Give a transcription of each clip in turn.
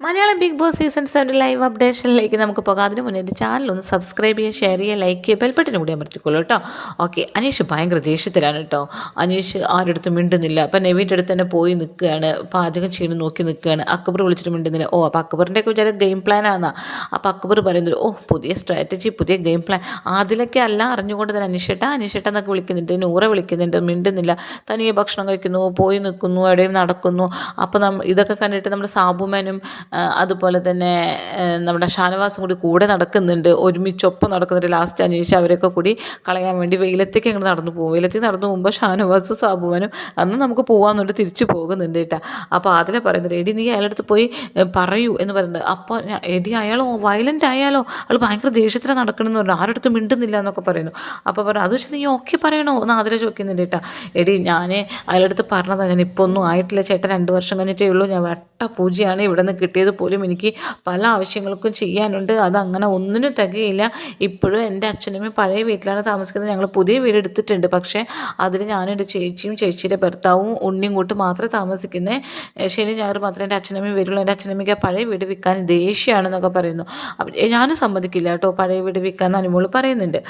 Malayalam Bigg Boss season seven live അപ്ഡേഷനിലേക്ക് നമുക്ക് പോകാം. അതിന് മുന്നേ എന്റെ ചാനൽ ഒന്ന് സബ്സ്ക്രൈബ് ചെയ്യുക ഷെയർ ചെയ്യുക ലൈക്ക് ചെയ്യുക ബെൽബട്ടനും കൂടി അമർത്തിക്കോളൂ കേട്ടോ. ഓക്കെ അനീഷ് ഭയങ്കര ദേഷ്യത്തിലാണ് കേട്ടോ. അനീഷ് ആരുടെ മിണ്ടുന്നില്ല. അപ്പം നെവിന്റെ അടുത്ത് തന്നെ പോയി നിൽക്കുകയാണ്. പാചകം ചെയ്യണം നോക്കി നിൽക്കുകയാണ്. അക്ബർ വിളിച്ചിട്ട് മിണ്ടുന്നില്ല. ഓ അപ്പോൾ അക്ബറിന്റെ ഒക്കെ വിചാരം ഗെയിം പ്ലാൻ ആണെന്നാ അപ്പോൾ അക്ബർ പറയുന്നത് ഓ പുതിയ സ്ട്രാറ്റജി പുതിയ ഗെയിം പ്ലാൻ അതിലൊക്കെ അല്ല അറിഞ്ഞുകൊണ്ട് തന്നെ അനീഷേട്ട അനീഷേട്ട എന്നൊക്കെ വിളിക്കുന്നുണ്ട്. നൂറെ വിളിക്കുന്നുണ്ട്. മിണ്ടുന്നില്ല. തനിയെ ഭക്ഷണം കഴിക്കുന്നു പോയി നിൽക്കുന്നു എവിടെയും നടക്കുന്നു. അപ്പോൾ നമ്മൾ ഇതൊക്കെ കണ്ടിട്ട് നമ്മുടെ സാബുമാനും അതുപോലെ തന്നെ നമ്മുടെ ഷാനവാസും കൂടി കൂടെ നടക്കുന്നുണ്ട്. ഒരുമിച്ചൊപ്പം നടക്കുന്നുണ്ട്. ലാസ്റ്റ് അന്വേഷിച്ച് അവരൊക്കെ കൂടി കളയാൻ വേണ്ടി വെയിലത്തേക്ക് അങ്ങോട്ട് നടന്നു പോകും. വെയിലത്തേക്ക് നടന്നു പോകുമ്പോൾ ഷാനവാസും സാബുവാനും അന്ന് നമുക്ക് പോകാമെന്നുണ്ട് തിരിച്ചു പോകുന്നുണ്ട് കേട്ടോ. അപ്പോൾ അതിലെ പറയുന്നത് എടി നീ അയാളുടെ അടുത്ത് പോയി പറയൂ എന്ന് പറയുന്നത്. അപ്പോൾ എടി അയാളോ വയലന്റ് ആയാലോ? അയാൾ ഭയങ്കര ദേഷ്യത്തിൽ നടക്കണമെന്ന് പറഞ്ഞു. ആരുടെ അടുത്ത് മിണ്ടുന്നില്ല എന്നൊക്കെ പറയുന്നു. അപ്പോൾ പറഞ്ഞു അത് വെച്ച് നീ ഓക്കെ പറയണോ? എന്ന് ആതിര ചോദിക്കുന്നുണ്ട് കേട്ടോ. എടി ഞാൻ അയാളുടെ അടുത്ത് പറഞ്ഞതാണ് ഞാൻ ഇപ്പോൾ ഒന്നും ആയിട്ടില്ല. ചേട്ടൻ രണ്ട് വർഷം കഴിഞ്ഞിട്ടേ ഉള്ളൂ. ഞാൻ വട്ട പൂജയാണ് ഇവിടെ നിന്ന് കിട്ടിയത് പോലും എനിക്ക് പല ആവശ്യങ്ങൾക്കും ചെയ്യാനുണ്ട്. അതങ്ങനെ ഒന്നിനും തികയില്ല. ഇപ്പോഴും എന്റെ അച്ഛനും പഴയ വീട്ടിലാണ് താമസിക്കുന്നത്. ഞങ്ങൾ പുതിയ വീട് എടുത്തിട്ടുണ്ട്. പക്ഷേ അതിൽ ഞാനും എന്റെ ചേച്ചിയും ചേച്ചിയുടെ ഭർത്താവും ഉണ്ണിയും കൂട്ട് മാത്രമേ താമസിക്കുന്നത് ശനി ഞായർ മാത്രമേ എന്റെ അച്ഛനമ്മയും വരുള്ളൂ. എന്റെ അച്ഛനമ്മയ്ക്ക് പഴയ വീട് വിൽക്കാൻ ദേഷ്യമാണെന്നൊക്കെ പറയുന്നു. ഞാനും സമ്മതിക്കില്ല കേട്ടോ. പഴയ വീട് വിൽക്കാൻ അനുമോൾ പറയുന്നുണ്ട്.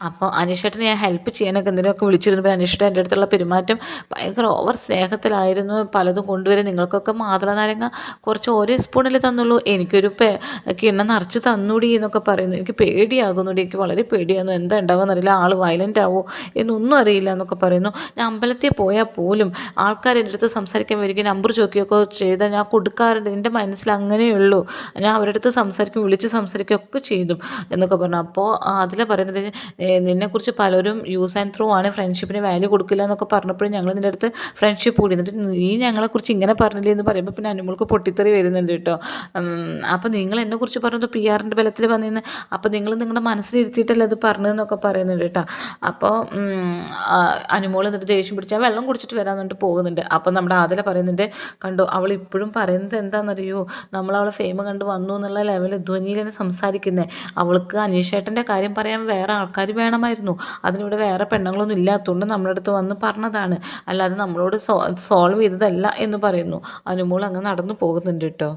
അപ്പോൾ അനീഷേട്ടനെ ഞാൻ ഹെൽപ്പ് ചെയ്യാനൊക്കെ എന്തിനൊക്കെ വിളിച്ചിരുന്നപ്പോൾ അനീഷേട്ടൻ എന്റെ അടുത്തുള്ള പെരുമാറ്റം ഭയങ്കര ഓവർ സ്നേഹത്തിലായിരുന്നു. പലതും കൊണ്ടുവരും. നിങ്ങൾക്കൊക്കെ മാതള നാരങ്ങ കുറച്ച് ഓരോ സ്പൂണിൽ തന്നുള്ളൂ. എനിക്കൊരു പേ കിണ്ണ നിറച്ച് തന്നൂടി എന്നൊക്കെ പറയുന്നു. എനിക്ക് പേടിയാകുന്നുടി എനിക്ക് വളരെ പേടിയാകുന്നു എന്താ ഉണ്ടാവുമെന്ന് അറിയില്ല ആൾ വയലന്റ് ആവോ എന്നൊന്നും അറിയില്ല എന്നൊക്കെ പറയുന്നു. ഞാൻ അമ്പലത്തിൽ പോയാൽ പോലും ആൾക്കാർ എന്റെ അടുത്ത് സംസാരിക്കാൻ വരികയും നമ്പർ ചോദിക്കുകയൊക്കെ ചെയ്താൽ ഞാൻ കൊടുക്കാറുണ്ട്. എന്റെ മനസ്സിൽ അങ്ങനെയുള്ളൂ. ഞാൻ അവരുടെ അടുത്ത് സംസാരിക്കും വിളിച്ച് സംസാരിക്കുകയൊക്കെ ചെയ്തു എന്നൊക്കെ പറഞ്ഞു. അപ്പോൾ അതിൽ പറയുന്നത് നിന്നെക്കുറിച്ച് പലരും യൂസ് ആൻഡ് ത്രൂ ആണ് ഫ്രണ്ട്ഷിപ്പിന് വാല്യൂ കൊടുക്കില്ല എന്നൊക്കെ പറഞ്ഞപ്പോഴും ഞങ്ങൾ നിന്റെ അടുത്ത് ഫ്രണ്ട്ഷിപ്പ് കൂടി. എന്നിട്ട് നീ ഞങ്ങളെക്കുറിച്ച് ഇങ്ങനെ പറഞ്ഞില്ലേ എന്ന് പറയുമ്പോൾ പിന്നെ അനുമോൾക്ക് പൊട്ടിത്തെറി വരുന്നുണ്ട് കേട്ടോ. അപ്പോൾ നിങ്ങൾ എന്നെക്കുറിച്ച് പറഞ്ഞത് പി ആറിന്റെ ബലത്തിൽ വന്നിരുന്ന് അപ്പോൾ നിങ്ങൾ നിങ്ങളുടെ മനസ്സിലിരുത്തിയിട്ടല്ലേ അത് പറഞ്ഞതെന്നൊക്കെ പറയുന്നുണ്ട് കേട്ടോ. അപ്പോൾ അനുമോൾ എന്നിട്ട് ദേഷ്യം പിടിച്ചാൽ വെള്ളം കുടിച്ചിട്ട് വരാൻ എന്നിട്ട് പോകുന്നുണ്ട്. അപ്പോൾ നമ്മുടെ ആദല പറയുന്നുണ്ട് കണ്ടോ അവൾ ഇപ്പോഴും പറയുന്നത് എന്താണെന്നറിയോ? നമ്മൾ അവളെ ഫേമ കണ്ട് വന്നു എന്നുള്ള ലെവലിൽ ധ്വനിയിലാണ് സംസാരിക്കുന്നത് അവൾക്ക് അനീഷേട്ടന്റെ കാര്യം പറയാൻ വേറെ ആൾക്കാർ വേണമായിരുന്നു. അതിനിവിടെ വേറെ പെണ്ണുങ്ങളൊന്നും ഇല്ലാത്തതുകൊണ്ട് നമ്മുടെ അടുത്ത് വന്ന് പറഞ്ഞതാണ്. അല്ലാതെ നമ്മളോട് സോൾവ് ചെയ്തതല്ല എന്ന് പറയുന്നു. അനുമോൾ അങ്ങ് നടന്നു പോകുന്നുണ്ട് കേട്ടോ.